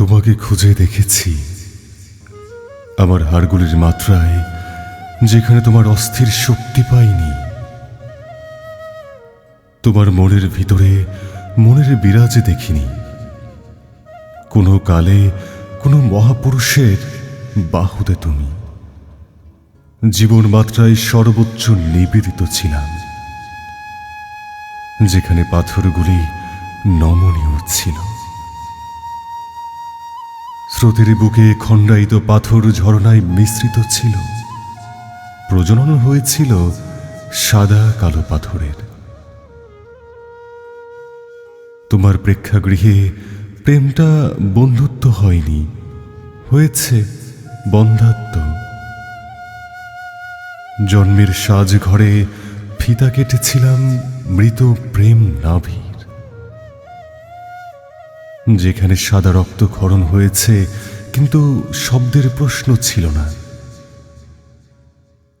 তোমাকে খুঁজে দেখেছি। আমার হাড়গুলির মাত্রায় যেখানে তোমার অস্থির শক্তি পাইনি। তোমার মনের ভিতরে মনের বিরাজ দেখিনি। কোনো কালে কোনো মহাপুরুষের বাহুতে তুমি। জীবন মাত্রায় সর্বোচ্চ নিবেদিত ছিলাম। যেখানে পাথরগুলি নমনীয় ছিল। স্রোতের বুকে খণ্ডায়িত পাথর ঝরনায় মিশ্রিত ছিল। প্রজনন হয়েছিল সাদা কালো পাথরের। তোমার প্রেক্ষাগৃহে প্রেমটা বন্ধুত্ব হয়নি, হয়েছে বন্ধাত্ম। জন্মের সাজ ঘরে ফিতা কেটেছিলাম মৃত প্রেম নাভির যেখানে সাদা রক্তক্ষরণ হয়েছে, কিন্তু শব্দের প্রশ্ন ছিল না।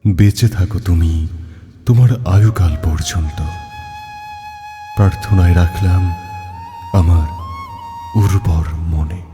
বেঁচে থাকো তুমি, তোমার আয়ুকাল পর্যন্ত। প্রার্থনায় রাখলাম আমার উর্বর মনে।